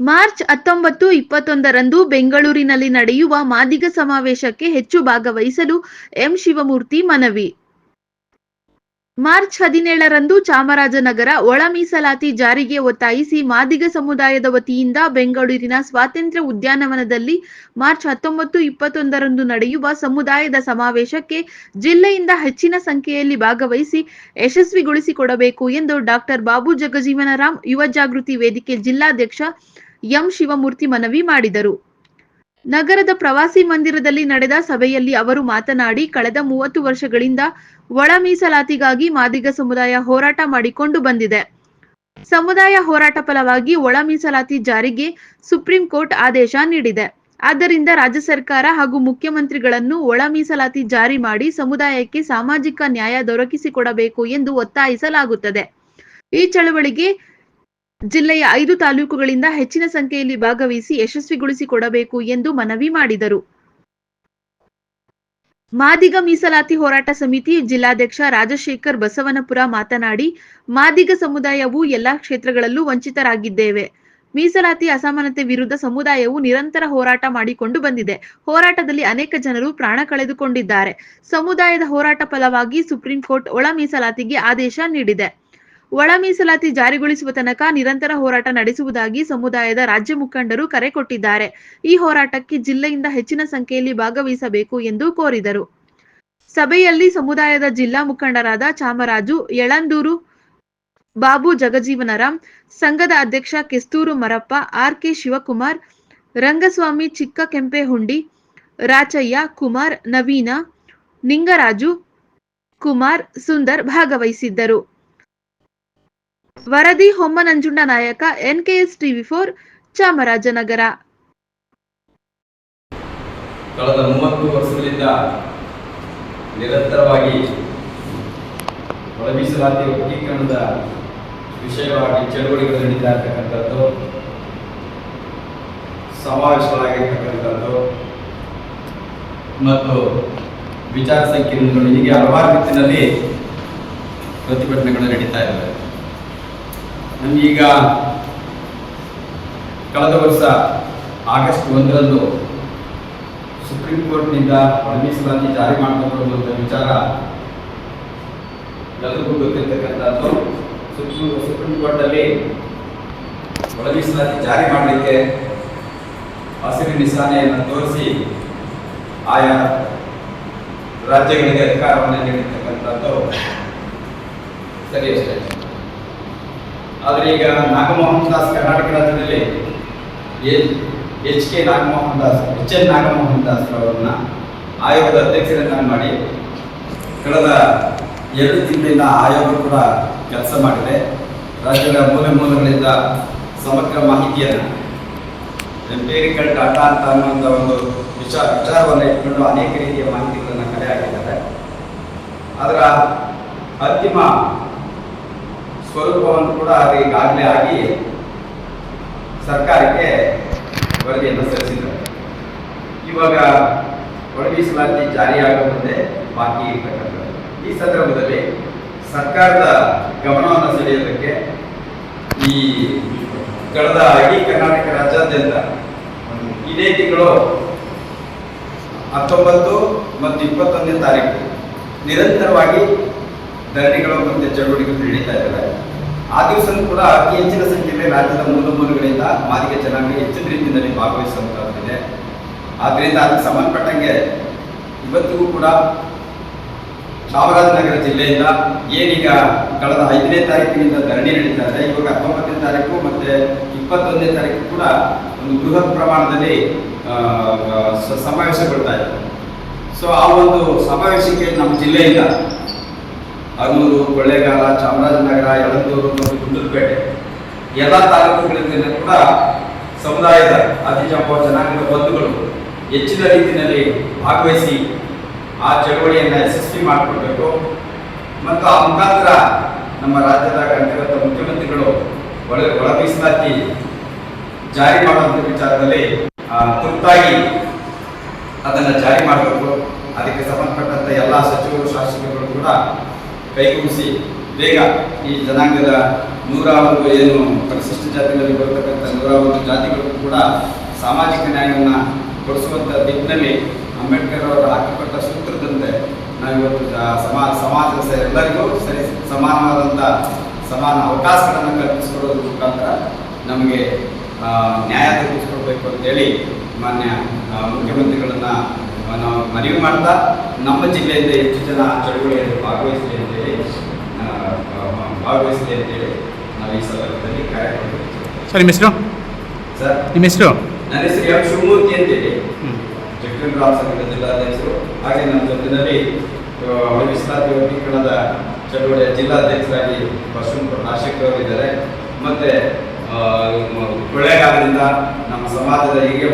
March ಹತ್ತೊಂಬತ್ತು ಇಪ್ಪತ್ತೊಂದರಂದು ಬೆಂಗಳೂರಿನಲ್ಲಿ ನಡೆಯುವ ಮಾದಿಗ ಸಮಾವೇಶಕ್ಕೆ ಹೆಚ್ಚು ಭಾಗವಹಿಸಲು ಎಂ ಶಿವಮೂರ್ತಿ ಮನವಿ. ಮಾರ್ಚ್ ಹದಿನೇಳರಂದು ಚಾಮರಾಜನಗರ ಒಳ ಮೀಸಲಾತಿ ಜಾರಿಗೆ ಒತ್ತಾಯಿಸಿ ಮಾದಿಗ ಸಮುದಾಯದ ವತಿಯಿಂದ ಬೆಂಗಳೂರಿನ ಸ್ವಾತಂತ್ರ್ಯ ಉದ್ಯಾನವನದಲ್ಲಿ ಮಾರ್ಚ್ ಹತ್ತೊಂಬತ್ತು ಇಪ್ಪತ್ತೊಂದರಂದು ನಡೆಯುವ ಸಮುದಾಯದ ಸಮಾವೇಶಕ್ಕೆ ಜಿಲ್ಲೆಯಿಂದ ಹೆಚ್ಚಿನ ಸಂಖ್ಯೆಯಲ್ಲಿ ಭಾಗವಹಿಸಿ ಯಶಸ್ವಿಗೊಳಿಸಿಕೊಡಬೇಕು ಎಂದು ಡಾಕ್ಟರ್ ಬಾಬು ಜಗಜೀವನರಾಮ್ ಯುವ ಜಾಗೃತಿ ವೇದಿಕೆ ಜಿಲ್ಲಾಧ್ಯಕ್ಷ ಎಂ ಶಿವಮೂರ್ತಿ ಮನವಿ ಮಾಡಿದರು. ನಗರದ ಪ್ರವಾಸಿ ಮಂದಿರದಲ್ಲಿ ನಡೆದ ಸಭೆಯಲ್ಲಿ ಅವರು ಮಾತನಾಡಿ, ಕಳೆದ ಮೂವತ್ತು ವರ್ಷಗಳಿಂದ ಒಳ ಮೀಸಲಾತಿಗಾಗಿ ಮಾದಿಗ ಸಮುದಾಯ ಹೋರಾಟ ಮಾಡಿಕೊಂಡು ಬಂದಿದೆ. ಸಮುದಾಯ ಹೋರಾಟ ಫಲವಾಗಿ ಒಳ ಮೀಸಲಾತಿ ಜಾರಿಗೆ ಸುಪ್ರೀಂ ಕೋರ್ಟ್ ಆದೇಶ ನೀಡಿದೆ. ಆದ್ದರಿಂದ ರಾಜ್ಯ ಸರ್ಕಾರ ಹಾಗೂ ಮುಖ್ಯಮಂತ್ರಿಗಳನ್ನು ಒಳ ಮೀಸಲಾತಿ ಜಾರಿ ಮಾಡಿ ಸಮುದಾಯಕ್ಕೆ ಸಾಮಾಜಿಕ ನ್ಯಾಯ ದೊರಕಿಸಿಕೊಡಬೇಕು ಎಂದು ಒತ್ತಾಯಿಸಲಾಗುತ್ತದೆ. ಈ ಚಳವಳಿಗೆ ಜಿಲ್ಲೆಯ ಐದು ತಾಲೂಕುಗಳಿಂದ ಹೆಚ್ಚಿನ ಸಂಖ್ಯೆಯಲ್ಲಿ ಭಾಗವಹಿಸಿ ಯಶಸ್ವಿಗೊಳಿಸಿಕೊಡಬೇಕು ಎಂದು ಮನವಿ ಮಾಡಿದರು. ಮಾದಿಗ ಮೀಸಲಾತಿ ಹೋರಾಟ ಸಮಿತಿ ಜಿಲ್ಲಾಧ್ಯಕ್ಷ ರಾಜಶೇಖರ್ ಬಸವನಪುರ ಮಾತನಾಡಿ, ಮಾದಿಗ ಸಮುದಾಯವು ಎಲ್ಲಾ ಕ್ಷೇತ್ರಗಳಲ್ಲೂ ವಂಚಿತರಾಗಿದ್ದೇವೆ. ಮೀಸಲಾತಿ ಅಸಮಾನತೆ ವಿರುದ್ಧ ಸಮುದಾಯವು ನಿರಂತರ ಹೋರಾಟ ಮಾಡಿಕೊಂಡು ಬಂದಿದೆ. ಹೋರಾಟದಲ್ಲಿ ಅನೇಕ ಜನರು ಪ್ರಾಣ ಕಳೆದುಕೊಂಡಿದ್ದಾರೆ. ಸಮುದಾಯದ ಹೋರಾಟ ಫಲವಾಗಿ ಸುಪ್ರೀಂ ಕೋರ್ಟ್ ಒಳ ಮೀಸಲಾತಿಗೆ ಆದೇಶ ನೀಡಿದೆ. ಒಳ ಮೀಸಲಾತಿ ಜಾರಿಗೊಳಿಸುವ ತನಕ ನಿರಂತರ ಹೋರಾಟ ನಡೆಸುವುದಾಗಿ ಸಮುದಾಯದ ರಾಜ್ಯ ಮುಖಂಡರು ಕರೆ ಕೊಟ್ಟಿದ್ದಾರೆ. ಈ ಹೋರಾಟಕ್ಕೆ ಜಿಲ್ಲೆಯಿಂದ ಹೆಚ್ಚಿನ ಸಂಖ್ಯೆಯಲ್ಲಿ ಭಾಗವಹಿಸಬೇಕು ಎಂದು ಕೋರಿದರು. ಸಭೆಯಲ್ಲಿ ಸಮುದಾಯದ ಜಿಲ್ಲಾ ಮುಖಂಡರಾದ ಚಾಮರಾಜು, ಯಳಂದೂರು ಬಾಬು ಜಗಜೀವನರಾಮ್, ಸಂಘದ ಅಧ್ಯಕ್ಷ ಕೆಸ್ತೂರು ಮರಪ್ಪ, ಆರ್ ಕೆ ಶಿವಕುಮಾರ್, ರಂಗಸ್ವಾಮಿ ಚಿಕ್ಕ ಕೆಂಪೇಹುಂಡಿ ರಾಚಯ್ಯ ಕುಮಾರ್, ನವೀನ, ನಿಂಗರಾಜು ಕುಮಾರ್ ಸುಂದರ್ ಭಾಗವಹಿಸಿದ್ದರು. ವರದಿ ಹೊಮ್ಮನಂಜುಂಡ ನಾಯಕ, ಎನ್ಕೆಎಸ್ ಟಿವಿ ಫೋರ್, ಚಾಮರಾಜನಗರ. ಕಳೆದ ಮೂವತ್ತು ವರ್ಷಗಳಿಂದ ನಿರಂತರವಾಗಿ ಒಳಗಿಸಲಾತಿ ವರ್ಗೀಕರಣದ ವಿಷಯವಾಗಿ ಚಳುವಳಿಗಳು ನಡೀತಾ ಇರ್ತಕ್ಕಂಥದ್ದು, ಸಮಾವೇಶಗಳಾಗಿರ್ತಕ್ಕಂಥದ್ದು, ಮತ್ತು ವಿಚಾರ ಸಂಕಿರಣಗಳು ಹೀಗೆ ಹಲವಾರು ರೀತಿಯಲ್ಲಿ ಪ್ರತಿಭಟನೆಗಳು ನಡೀತಾ ಇದ್ದಾವೆ. ನಮಗೀಗ ಕಳೆದ ವರ್ಷ ಆಗಸ್ಟ್ ಒಂದರಂದು ಸುಪ್ರೀಂ ಕೋರ್ಟ್ನಿಂದ ಪರಮೇಶ್ವರಾಜಿ ಜಾರಿ ಮಾಡಿಕೊಂಡಿರುವಂಥ ವಿಚಾರ ಎಲ್ಲರಿಗೂ ಗೊತ್ತಿರ್ತಕ್ಕಂಥದ್ದು. ಸುಪ್ರೀಂ ಸುಪ್ರೀಂ ಕೋರ್ಟಲ್ಲಿ ಮೀಸಲಾತಿ ಜಾರಿ ಮಾಡಲಿಕ್ಕೆ ಹಸಿರು ನಿಶಾನೆಯನ್ನು ತೋರಿಸಿ ಆಯಾ ರಾಜ್ಯಗಳಿಗೆ ಅಧಿಕಾರವನ್ನು ನೀಡಿರ್ತಕ್ಕಂಥದ್ದು. ಸರಿ ಅಷ್ಟೇ. ಆದರೆ ಈಗ ನಾಗಮೋಹನ್ ದಾಸ್ ಕರ್ನಾಟಕ ರಾಜ್ಯದಲ್ಲಿ H K Nagamohan Das H N Nagamohan Das ಅವರನ್ನ ಆಯೋಗದ ಅಧ್ಯಕ್ಷರನ್ನಾಗಿ ಮಾಡಿ ಕಳೆದ ಎರಡು ತಿಂಗಳಿಂದ ಆಯೋಗ ಕೂಡ ಕೆಲಸ ಮಾಡಿದೆ. ರಾಜ್ಯದ ಮೂಲೆ ಮೂಲಗಳಿಂದ ಸಮಗ್ರ ಮಾಹಿತಿಯನ್ನು ಎಂಪೇರಿಕಲ್ ಡಾಟಾ ಅಂತ ಅನ್ನುವಂಥ ಒಂದು ವಿಚಾರ ವಿಚಾರವನ್ನು ಇಟ್ಕೊಂಡು ಅನೇಕ ರೀತಿಯ ಮಾಹಿತಿಗಳನ್ನು ಕಲೆ ಹಾಕಿದ್ದಾರೆ. ಅದರ ಅಂತಿಮ ಸ್ವರೂಪವನ್ನು ಕೂಡ ಈಗಾಗಲೇ ಆಗಿ ಸರ್ಕಾರಕ್ಕೆ ವರದಿಯನ್ನು ಸಲ್ಲಿಸಿದ್ದಾರೆ ಇವಾಗ ಒಳ ಮೀಸಲಾತಿ ಜಾರಿಯಾಗುವ ಮುಂದೆ ಬಾಕಿ ಇರ್ತಕ್ಕಂಥದ್ದು. ಈ ಸಂದರ್ಭದಲ್ಲಿ ಸರ್ಕಾರದ ಗಮನವನ್ನು ಸೆಳೆಯೋದಕ್ಕೆ ಈ ಕಳೆದ ಇಡೀ ಕರ್ನಾಟಕ ರಾಜ್ಯಾದ್ಯಂತ ಇದೇ ತಿಂಗಳು ಹತ್ತೊಂಬತ್ತು ಮತ್ತು ಇಪ್ಪತ್ತೊಂದನೇ ತಾರೀಕು ನಿರಂತರವಾಗಿ ಧರಣಿಗಳು ಮತ್ತು ಚಳುವಳಿಗಳು ನಡೀತಾ ಇದ್ದಾರೆ. ಆ ದಿವಸವೂ ಕೂಡ ಅತಿ ಹೆಚ್ಚಿನ ಸಂಖ್ಯೆಯಲ್ಲಿ ರಾಜ್ಯದ ಮೂಲ ಮೂಲಗಳಿಂದ ಮಾದಿಗ ಜನಾಂಗ ಹೆಚ್ಚಿನ ರೀತಿಯಲ್ಲಿ ಭಾಗವಹಿಸುವಂತಹದ್ದಿದೆ. ಆದ್ದರಿಂದ ಅದಕ್ಕೆ ಸಂಬಂಧಪಟ್ಟಂಗೆ ಇವತ್ತಿಗೂ ಕೂಡ ಚಾಮರಾಜನಗರ ಜಿಲ್ಲೆಯಿಂದ ಏನೀಗ ಕಳೆದ ಐದನೇ ತಾರೀಕಿನಿಂದ ಧರಣಿ ನಡೀತಾ ಇದೆ. ಇವಾಗ ಹತ್ತೊಂಬತ್ತನೇ ತಾರೀಕು ಮತ್ತೆ ಇಪ್ಪತ್ತೊಂದನೇ ತಾರೀಕು ಕೂಡ ಒಂದು ಬೃಹತ್ ಪ್ರಮಾಣದಲ್ಲಿ ಸಮಾವೇಶಗೊಳ್ತಾ ಇದೆ. ಸೊ ಆ ಒಂದು ಸಮಾವೇಶಕ್ಕೆ ನಮ್ಮ ಜಿಲ್ಲೆಯಿಂದ ಅನೂರು ಕೊಳ್ಳೇಗಾಲ ಚಾಮರಾಜನಗರ, ಯಳಂದೂರು, ಮತ್ತು ಗುಂಡೂರುಪೇಟೆ. ಎಲ್ಲ ತಾಲೂಕುಗಳಿಂದ ಕೂಡ ಸಮುದಾಯದ ಅತಿಜಂಬ ಜನಾಂಗದ ಬಂಧುಗಳು ಹೆಚ್ಚಿನ ರೀತಿಯಲ್ಲಿ ಭಾಗವಹಿಸಿ ಆ ಚಳವಳಿಯನ್ನು ಯಶಸ್ವಿ ಮಾಡಿಕೊಡ್ಬೇಕು. ಮತ್ತು ಆ ಮುಖಾಂತರ ನಮ್ಮ ರಾಜ್ಯದ ಕಂಠಗತ ಮುಖ್ಯಮಂತ್ರಿಗಳು ಒಳ ಒಳ ಮೀಸಲಾತಿ ಜಾರಿ ಮಾಡುವಂಥ ವಿಚಾರದಲ್ಲಿ ತುರ್ತಾಗಿ ಅದನ್ನು ಜಾರಿ ಮಾಡಬೇಕು. ಅದಕ್ಕೆ ಸಂಬಂಧಪಟ್ಟಂಥ ಎಲ್ಲ ಸಚಿವರು ಶಾಸಕರು ಕೂಡ ಕೈಗೂಡಿಸಿ ಬೇಗ ಈ ಜನಾಂಗದ ನೂರಾರು ಏನು ಪರಿಶಿಷ್ಟ ಜಾತಿಗಳಲ್ಲಿ ಬರತಕ್ಕಂಥ ನೂರಾರು ಒಂದು ಜಾತಿಗಳು ಕೂಡ ಸಾಮಾಜಿಕ ನ್ಯಾಯವನ್ನು ಕೊಡಿಸುವಂಥ ದಿಕ್ಕಿನಲ್ಲಿ ಅಂಬೇಡ್ಕರ್ ಅವರು ಹಾಕಿಕೊಟ್ಟ ಸೂತ್ರದಂತೆ ನಾವು ಇವತ್ತು ಸಮಾ, ಸಮಾಜದ ಎಲ್ಲರಿಗೂ ಸರಿ ಸಮಾನವಾದಂಥ ಸಮಾನ ಅವಕಾಶಗಳನ್ನು ಕಲ್ಪಿಸಿಕೊಡೋದ್ರ ಮುಖಾಂತರ ನಮಗೆ ನ್ಯಾಯ ದೊರಕಿಸ್ಕೊಡ್ಬೇಕು ಅಂತೇಳಿ ಮಾನ್ಯ ಮುಖ್ಯಮಂತ್ರಿಗಳನ್ನು ನಾವು ಮನವಿ ಮಾಡ್ತಾ ನಮ್ಮ ಜಿಲ್ಲೆಯಿಂದ ಹೆಚ್ಚು ಜನ ಚಳುವಳಿಯಲ್ಲಿ ಭಾಗವಹಿಸಲಿ ಭಾಗವಹಿಸಲಿ ಅಂತೇಳಿ ನಾವು ಈ ಸಂದರ್ಭದಲ್ಲಿ ಕಾರ್ಯಕ್ರಮ ಸರ್ ನಿಮ್ಮ ಹೆಸರು ಸರ್ ನಿಮ್ಮ ಹೆಸರು ನನ್ನ ಹೆಸರು ಎಂ ಶಿವಮೂರ್ತಿ ಅಂತೇಳಿ ಜಗನ್ ಸಂಘದ ಜಿಲ್ಲಾಧ್ಯಕ್ಷರು ಹಾಗೆ ನಮ್ಮ ಜೊತೆಯಲ್ಲಿ ವಿಸ್ತಾರ ವರ್ಗೀಕರಣದ ಚಳವಳಿಯ ಜಿಲ್ಲಾಧ್ಯಕ್ಷರಾಗಿ ಬಸವನಪುರ ರಾಜಶೇಖರ್ ಅವರು ಇದ್ದಾರೆ. ಮತ್ತೆ ಕೊಳ್ಳೇಗಾಲದಿಂದ ನಮ್ಮ ಸಮಾಜದ ಹಿರಿಯ